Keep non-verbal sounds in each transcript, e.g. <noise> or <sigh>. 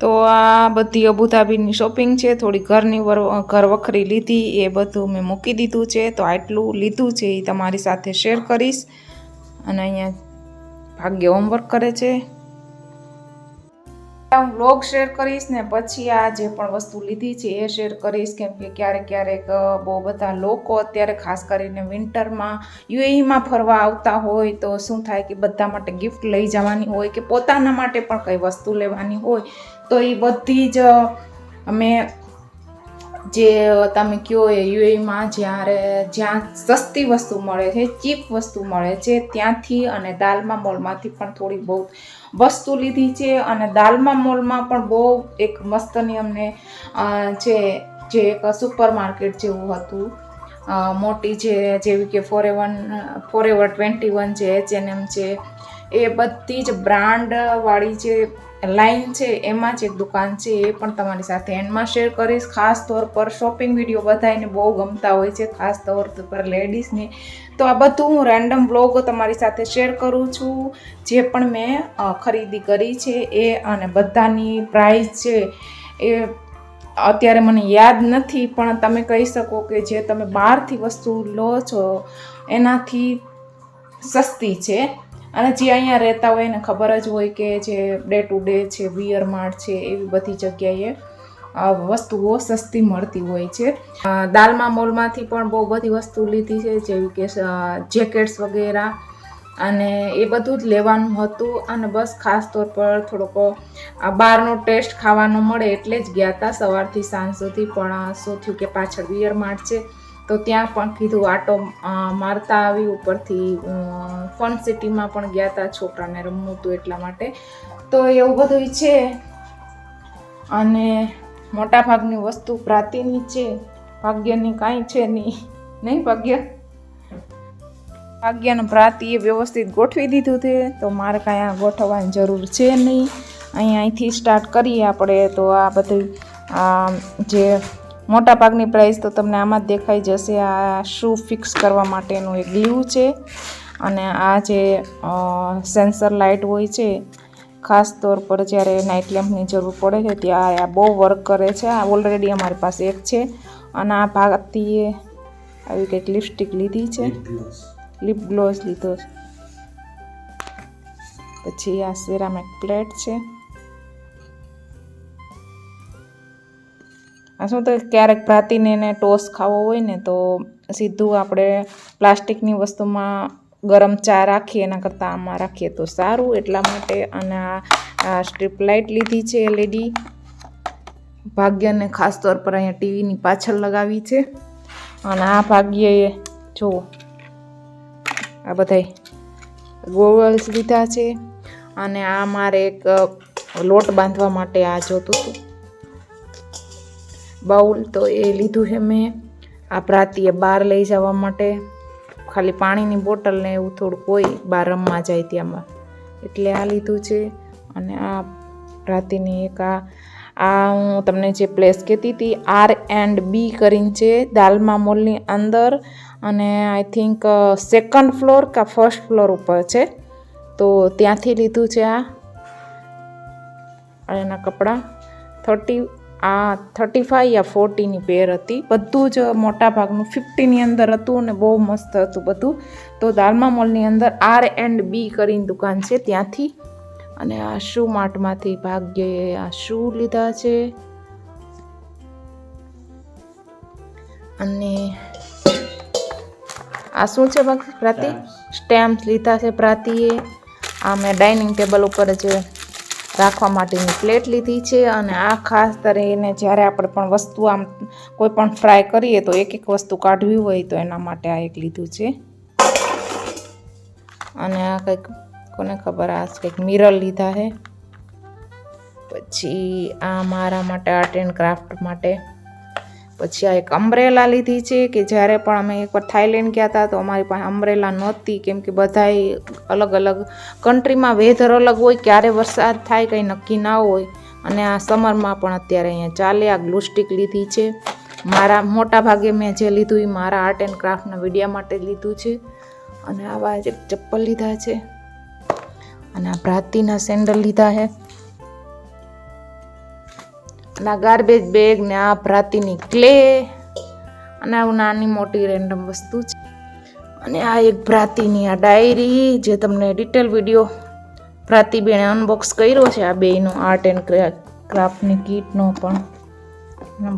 તો આ બધી અબુધાબીની શોપિંગ છે. થોડી ઘરની વર- ઘર વખરી લીધી. એ બધું મેં મૂકી દીધું છે. તો આટલું લીધું છે એ તમારી સાથે શેર કરીશ. અને અહીંયા ભાગ્ય હોમવર્ક કરે છે. હું બ્લોગ શેર કરીશ ને પછી આ જે પણ વસ્તુ લીધી છે એ શેર કરીશ. કેમ કે ક્યારેક ક્યારેક બહુ બધા લોકો અત્યારે ખાસ કરીને વિન્ટરમાં યુએઈમાં ફરવા આવતા હોય તો શું થાય કે બધા માટે ગિફ્ટ લઈ જવાની હોય કે પોતાના માટે પણ કંઈ વસ્તુ લેવાની હોય, તો એ બધી જ અમે જે તમે કહો એ યુએઈમાં જ્યારે જ્યાં સસ્તી વસ્તુ મળે છે, ચીપ વસ્તુ મળે છે, ત્યાંથી અને દાલમા મોલમાંથી પણ થોડી બહુ વસ્તુ લીધી છે અને દાલમા, મોલમાં પણ બહુ એક મસ્તની અમને છે જે એક સુપર માર્કેટ જેવું હતું. મોટી જે, જેવી કે forever forever twenty one છે એચએનએમ છે એ બધી જ બ્રાન્ડવાળી જે લાઈન છે, એમાં જ એક દુકાન છે, એ પણ તમારી સાથે એન્ડમાં શેર કરીશ. ખાસ તौर પર શોપિંગ વીડિયો બધાને બહુ ગમતા હોય છે, ખાસ તौर પર લેડીઝને તો આ બધું હું રેન્ડમ બ્લોગ તમારી સાથે શેર કરું છું. જે પણ મેં ખરીદી કરી છે એ અને બધાની પ્રાઇસ છે એ અત્યારે મને યાદ નથી, પણ તમે કહી શકો કે જે તમે બહારથી વસ્તુ લો છો એનાથી સસ્તી છે. અને જે અહીંયા રહેતા હોય એને ખબર જ હોય કે જે ડે ટુ ડે છે વિયર માર્ટ છે, એવી બધી જગ્યાએ વસ્તુઓ સસ્તી મળતી હોય છે. દાલમાં મોલમાંથી પણ બહુ બધી વસ્તુ લીધી છે, જેવી કે જેકેટ્સ વગેરે અને એ બધું જ લેવાનું હતું અને બસ ખાસ તौर પર થોડોક બહારનો ટેસ્ટ ખાવાનો મળે એટલે જ ગયા હતા સવારથી સાંજ સુધી, પણ શું થયું કે પાછળ વિયર માર્ટ છે, તો ત્યાં પણ કીધું આટો મારતા આવી ઉપરથી ફન સિટીમાં પણ ગયા હતા છોકરાને રમવું હતું એટલા માટે. તો એવું બધું છે. અને મોટાભાગની વસ્તુ પ્રાતિની છે, ભાગ્યની કાંઈ છે નહીં. નહીં ભાગ્ય? ભાગ્યનું પ્રાતિએ વ્યવસ્થિત ગોઠવી દીધું છે, તો મારે કાંઈ આ ગોઠવવાની જરૂર છે નહીં. અહીં અહીંથી સ્ટાર્ટ કરીએ આપણે, તો આ બધું જે મોટા ભાગની પ્રાઇસ તો તમને આમાં જ દેખાઈ જશે, આ શૂ ફિક્સ કરવા માટેનું એક ગ્લુ છે. અને આ જે સેન્સર લાઇટ હોય છે ખાસ તौर પર જ્યારે નાઇટ લેમ્પની જરૂર પડે છે ત્યાં આ બહુ વર્ક કરે છે. આ ઓલરેડી અમારી પાસે એક છે અને આ ભાગતીએ આવી કંઈક લિપસ્ટિક લીધી છે. લિપ ગ્લોસ લીધો છે. પછી આ સેરામિક પ્લેટ છે. આ શું તો ક્યારેક પ્રાતીને એને ટોસ ખાવો હોય ને તો સીધું આપણે પ્લાસ્ટિકની વસ્તુમાં ગરમ ચા રાખીએ એના કરતાં આમાં રાખીએ તો સારું. એટલા માટે અને આ સ્ટ્રીપ લાઇટ લીધી છે એલઈડી ભાગ્યને ખાસ તौर પર અહીંયા ટીવીની પાછળ લગાવી છે. અને આ ભાગ્યએ જુઓ આ બધાય ગોગલ્સ લીધા છે. અને આ મારે એક લોટ બાંધવા માટે આ જોતું હતું. બાઉલ તો એ લીધું છે મેં. આ પ્રાતિએ બહાર લઈ જવા માટે. ખાલી પાણીની બોટલ ને એવું થોડુંક હોય, બહાર રમવા જાય ત્યાંમાં. એટલે આ લીધું છે. અને આ પ્રાતિની એક આ આ હું તમને જે પ્લેસ કહેતી હતી આર એન્ડ બી કરીને છે, દાલમા મોલની અંદર. અને આઈ થિંક સેકન્ડ ફ્લોર કા ફર્સ્ટ ફ્લોર ઉપર છે. તો ત્યાંથી લીધું છે આ. એના કપડાં. થર્ટી આ થર્ટી ફાઈવ યા ફોર્ટીની પેર હતી. બધું જ મોટા ભાગનું ફિફ્ટીની અંદર હતું અને બહુ મસ્ત હતું બધું. તો દાલમા મોલની અંદર આર એન્ડ બી કરીને દુકાન છે ત્યાંથી. અને આ શૂ માર્ટમાંથી ભાગ્યએ આ શૂ લીધા છે. અને આ શું છે પ્રાતિ? સ્ટેમ્પ્સ લીધા છે પ્રાતિએ. આ મેં ડાઇનિંગ ટેબલ ઉપર જ રાખવા માટેની પ્લેટ લીધી છે અને આ ખાસ કરીને જ્યારે આપણે પણ વસ્તુ આમ કોઈ પણ ફ્રાય કરીએ તો એક એક વસ્તુ કાઢવી હોય તો એના માટે આ એક લીધું છે. અને આ કંઈક કોને ખબર, આ કંઈક મિરર લીધા છે. પછી આ મારા માટે, આર્ટ એન્ડ ક્રાફ્ટ માટે પછી આ એક અમ્બ્રેલા લીધી છે કે જ્યારે પણ અમે એકવાર થાઈલેન્ડ ગયા હતા તો અમારી પાસે અમ્બ્રેલા નહોતી, કેમ કે બધાય અલગ અલગ કન્ટ્રીમાં વેધર અલગ હોય, ક્યારે વરસાદ થાય કંઈ નક્કી ના હોય. અને આ સમરમાં પણ અત્યારે અહીંયા ચાલે, આ ગ્લુ સ્ટિક લીધી છે. મારા મોટા ભાગે મેં જે લીધું એ મારા આર્ટ એન્ડ ક્રાફ્ટના વિડીયા માટે લીધું છે. અને આવા એક ચપ્પલ લીધા છે. અને આ ભ્રાતિના સેન્ડલ લીધા છે. અને આ ગાર્બેજ બેગ ને આ ભ્રાતીની ક્લે અને આવું નાની મોટી રેન્ડમ વસ્તુ છે. અને આ એક ભ્રાતીની આ ડાયરી જે તમને ડિટેલ વીડિયો ભ્રાતીબેને અનબોક્સ કર્યો છે, આ બેનો આર્ટ એન્ડ ક્રાફ્ટની કીટનો પણ.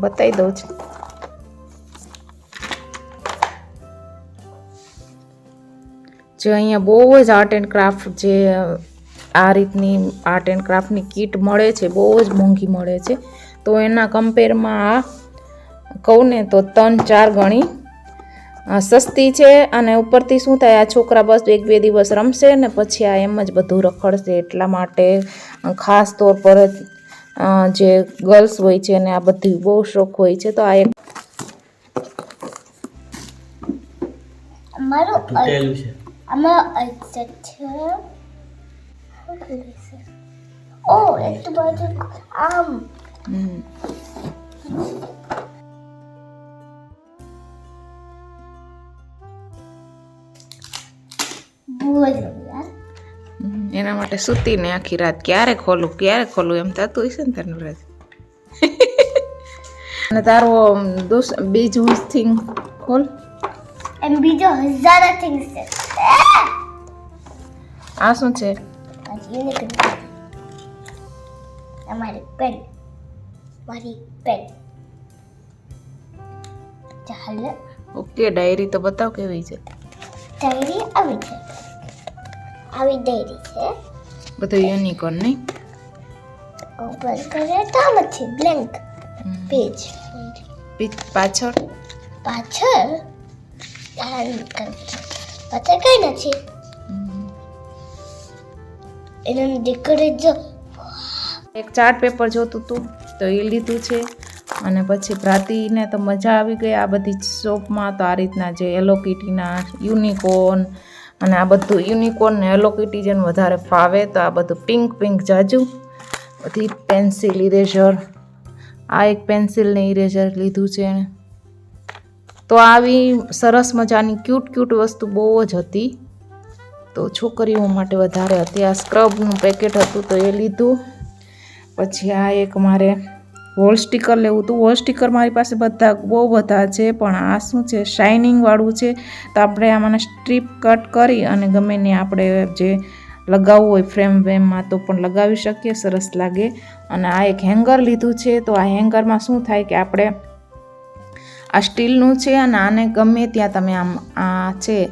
બતાવી દઉં છું. જે અહીંયા બહુ જ આર્ટ એન્ડ ક્રાફ્ટ જે, આ રીતની આર્ટ એન્ડ ક્રાફ્ટની કીટ મળે છે, બહુ જ મોંઘી મળે છે. તો એના કમ્પેરમાં આ કહું ને તો ત્રણ ચાર ગણી સસ્તી છે અને ઉપરથી શું થાય આ છોકરા બસ એક બે દિવસ રમશે ને પછી આ એમ જ બધું રખડશે એટલા માટે ખાસ તौर પર જ જે ગર્લ્સ હોય છે અને આ બધી બહુ શોખ હોય છે તો આ એક અમારો છે. છે. ઓ એક તો બાજુ આમ એના માટે સૂતીને આખી રાત ક્યારે ખોલું ક્યારે ખોલું એમ થતું હશે ને તારું રાત? <laughs> અને તારો દોસ્ત બીજું થિંગ ખોલ. એમ બીજો હજારો થિંગ છે. આ શું છે. તમારી પેન. મારી પેન ચાલે ઓકે ડાયરી તો બતાવ કેવી છે? ડાયરી આવી છે. આવી ડાયરી છે. બધું યુનિકોર્ન નહીં? ઓપન કરે તો આમ જ છે બ્લેન્ક પેજ પીચ પાછળ? પાછળ? પાછળ કઈ નથી. એને દીકરી જો. એક ચાર્ટ પેપર જોતું હતું તો એ લીધું છે અને પછી પ્રાતિને તો મજા આવી ગઈ આ બધી શોપમાં તો આ રીતના જે એલોકિટીના યુનિકોર્ન અને આ બધું યુનિકોર્ન ને એલોકિટી જેને વધારે ફાવે તો આ બધું પિંક પિંક જાજુ. બધી પેન્સિલ ઇરેઝર આ એક પેન્સિલને ઇરેઝર લીધું છે એણે. તો આવી સરસ મજાની ક્યુટ ક્યુટ વસ્તુ બહુ જ હતી. તો છોકરીઓ માટે વધારે હતી. આ સ્ક્રબનું પેકેટ હતું તો એ લીધું. પછી આ એક મારે વોલ સ્ટીકર લેવું હતું. વોલ સ્ટીકર મારી પાસે બધા, બહુ બધા છે, પણ આ શું છે? શાઇનિંગવાળું છે. તો આપણે આમાંને સ્ટ્રીપ કટ કરી અને ગમે ને આપણે જે લગાવવું હોય ફ્રેમ વેમમાં તો પણ લગાવી શકીએ, સરસ લાગે. અને આ એક હેંગર લીધું છે. તો આ હેંગરમાં શું થાય કે આપણે આ સ્ટીલનું છે અને આને ગમે ત્યાં તમે આમ, આ છે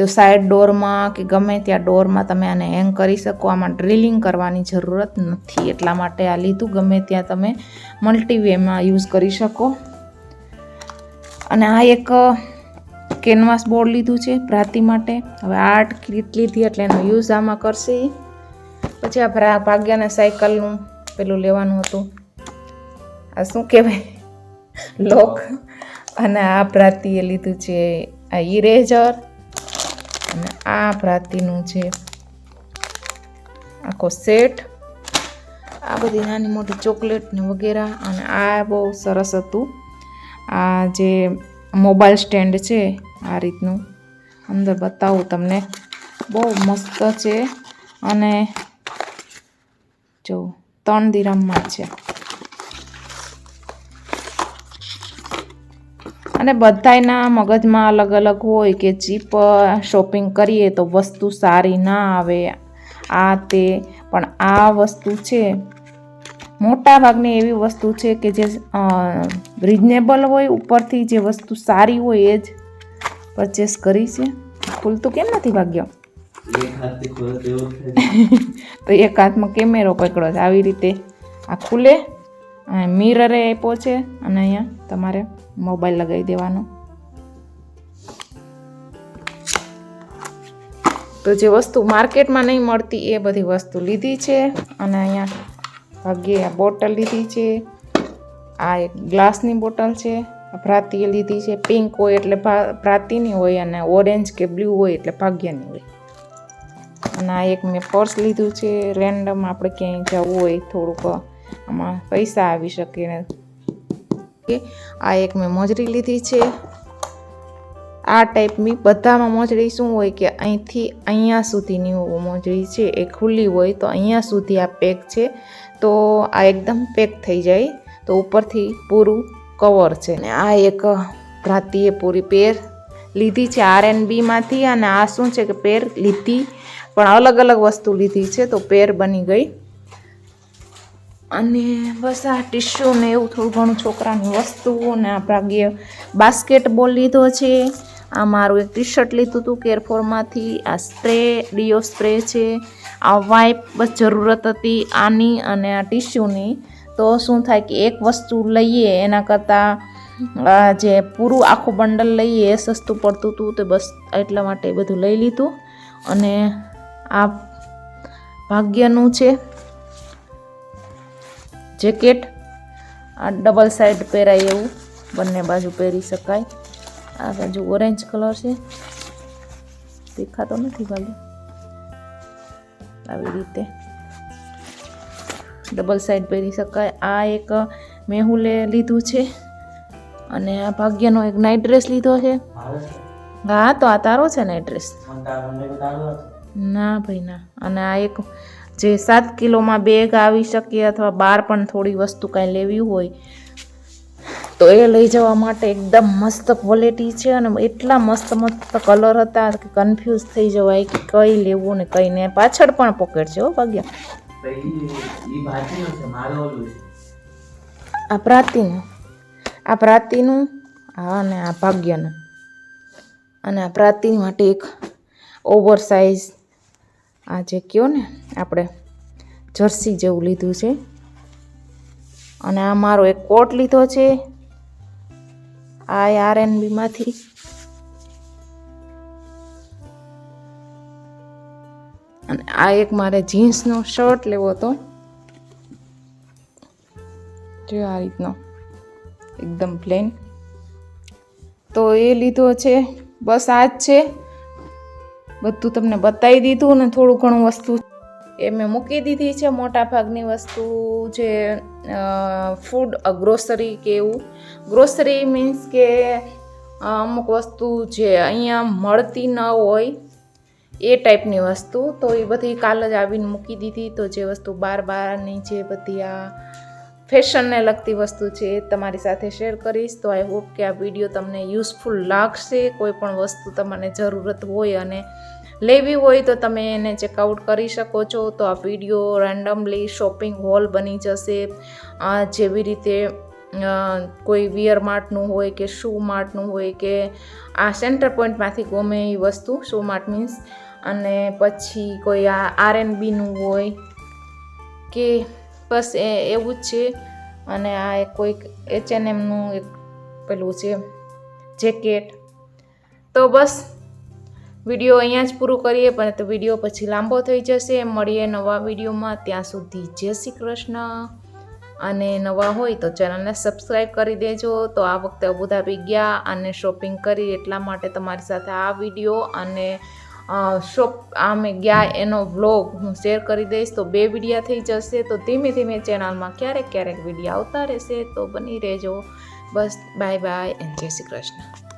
તો સાઈડ ડોરમાં કે ગમે ત્યાં ડોરમાં તમે આને હેંગ કરી શકો, આમાં ડ્રિલિંગ કરવાની જરૂરત નથી. એટલા માટે આ લીધું, ગમે ત્યાં તમે મલ્ટીવેમાં યુઝ કરી શકો. અને આ એક કેનવાસ બોર્ડ લીધું છે ભ્રાતી માટે. હવે આર્ટ કીટ લીધી એટલે એનો યુઝ આમાં કરશે પછી આ ભ્રા, ભાગ્યાને સાયકલનું પેલું લેવાનું હતું. આ શું કહેવાય? <laughs> લોક. અને આ ભ્રાતીએ લીધું છે આ ઇરેઝર આ ભ્રાતિનું છે. આખો સેટ આ બધી નાની મોટી ચોકલેટ ને વગેરે અને આ બહુ સરસ હતું. આ જે મોબાઈલ સ્ટેન્ડ છે, આ રીતનું. અંદર બતાવું તમને. બહુ મસ્ત છે અને જો ત્રણ દિરામમાં છે. અને બધાયના મગજમાં અલગ અલગ હોય કે ચીપ શોપિંગ કરીએ તો વસ્તુ સારી ના આવે. આ તે. પણ આ વસ્તુ છે મોટા ભાગની એવી વસ્તુ છે કે જે રિઝનેબલ હોય ઉપરથી જે વસ્તુ સારી હોય એ જ પરચેસ કરી છે. ખુલતું કેમ નથી ભાગ્યો? <laughs> તો એક હાથમાં કેમેરો પકડો છે. આવી રીતે આ ખુલે. મિરરે આપ્યો છે. અને અહીંયા તમારે મોબાઈલ લગાવી દેવાનો. તો જે વસ્તુ માર્કેટમાં નહીં મળતી એ બધી વસ્તુ લીધી છે અને અહીંયા ભાગ્યે આ બોટલ લીધી છે. આ એક ગ્લાસની બોટલ છે. ભ્રાતીએ લીધી છે. પિંક હોય એટલે ભ્રાતીની હોય અને ઓરેન્જ કે બ્લુ હોય એટલે ભાગ્યની હોય. અને આ એક મેં પર્સ લીધું છે. રેન્ડમ આપણે ક્યાંય જવું હોય થોડુંક આમાં પૈસા આવી શકે કે આ એક મેં મોજરી લીધી છે. આ ટાઈપની બધામાં મોજડી શું હોય કે અહીંથી અહીંયા સુધીની મોજડી છે. એ ખુલ્લી હોય તો અહીંયા સુધી આ પેક છે. તો આ એકદમ પેક થઈ જાય. તો તો ઉપરથી પૂરું કવર છે. ને આ એક ભ્રાતીએ પૂરી પેર લીધી છે આર એન બીમાંથી અને આ શું છે કે પેર લીધી, પણ અલગ અલગ વસ્તુ લીધી છે તો પેર બની ગઈ. અને બસ આ ટીશ્યુ ને એવું થોડું ઘણું છોકરાની વસ્તુઓ ને આ ભાગ્ય બાસ્કેટબોલ લીધો છે. આ મારું એક ટી શર્ટ લીધું હતું કેરફોરમાંથી આ સ્પ્રે ડીઓ સ્પ્રે છે. આ વાઇપ બસ જરૂરત હતી આની અને આ ટીશ્યુની. તો શું થાય કે એક વસ્તુ લઈએ એના કરતાં જે પૂરું આખું બંડલ લઈએ એ સસ્તું પડતું હતું તો બસ એટલા માટે બધું લઈ લીધું. અને આ ભાગ્યનું છે. જેકેટ આ ડબલ સાઈડ પહેરાય એવું બંને બાજુ પહેરી શકાય. આ બાજુ ઓરેન્જ કલર છે. દેખાતો નથી ભાઈ આવી રીતે ડબલ સાઈડ પહેરી શકાય. આ એક મેહુલે લીધું છે અને આ ભાગ્યનો એક નાઇટ ડ્રેસ લીધો છે. હા તો આ તારો છે નાઇટ ડ્રેસ. ના ભાઈ ના. અને આ એક જે સાત કિલોમાં બેગ આવી શકે અથવા બહાર પણ થોડી વસ્તુ કાંઈ લેવી હોય તો એ લઈ જવા માટે એકદમ મસ્ત ક્વોલિટી છે અને એટલા મસ્ત મસ્ત કલર હતા કે કન્ફ્યુઝ થઈ જવાય કે કઈ લેવું ને કઈ ને. પાછળ પણ પોકેટ છે હો ભાગ્યા. આ પ્રાતિનું. આ પ્રાતિનું હા અને આ ભાગ્યનું. અને આ પ્રાતિ માટે એક ઓવર સાઇઝ આ જે કયો ને, આપણે જર્સી જેવું લીધું છે. અને આ મારો એક કોટ લીધો છે. આ આર એનબીમાંથી અને આ એક મારે જીન્સનો શર્ટ લેવો હતો. જો આ રીતનો, એકદમ પ્લેન તો એ લીધો છે. બસ આ જ છે. બધું તમને બતાવી દીધું ને થોડું ઘણું વસ્તુ એ મેં મૂકી દીધી છે મોટા ભાગની વસ્તુ જે ફૂડ ગ્રોસરી કે એવું. ગ્રોસરી મીન્સ કે અમુક વસ્તુ જે અહીંયા મળતી ન હોય એ ટાઈપની વસ્તુ. તો એ બધી કાલ જ આવીને મૂકી દીધી. તો જે વસ્તુ બાર બારની જે બધી આ ફેશનને લગતી વસ્તુ છે એ તમારી સાથે શેર કરીશ. તો આઈ હોપ કે આ વીડિયો તમને યુઝફુલ લાગશે. કોઈ પણ વસ્તુ તમને જરૂરત હોય અને લેવી હોય તો તમે એને ચેકઆઉટ કરી શકો છો. તો આ વીડિયો રેન્ડમલી શોપિંગ હોલ બની જશે. જેવી રીતે કોઈ વિયર માર્ટનું હોય કે શૂ માર્ટનું હોય કે આ સેન્ટર પોઈન્ટમાંથી ગમે એ વસ્તુ, શૂ માર્ટ મીન્સ. અને પછી કોઈ આ આર એન હોય કે બસ એ, એવું જ છે. અને આ એક કોઈક એચ એન એમનું એક પેલું છે, જેકેટ. તો બસ, વીડિયો અહીંયા જ પૂરું કરીએ, પણ તો વીડિયો પછી લાંબો થઈ જશે. મળીએ નવા વિડીયોમાં. ત્યાં સુધી જય શ્રી કૃષ્ણ. અને નવા હોય તો ચેનલને સબસ્ક્રાઈબ કરી દેજો. તો આ વખતે અબુધાબી ગયા અને શોપિંગ કરી એટલા માટે તમારી સાથે આ વીડિયો અને શોપ અમે ગયા એનો વ્લોગ હું શેર કરી દઈશ. તો બે વિડીયા થઈ જશે. તો ધીમે ધીમે ચેનલમાં ક્યારેક ક્યારેક વિડીયા આવતા રહેશે. તો બની રહેજો. બસ બાય બાય એન્ડ જય શ્રી કૃષ્ણ.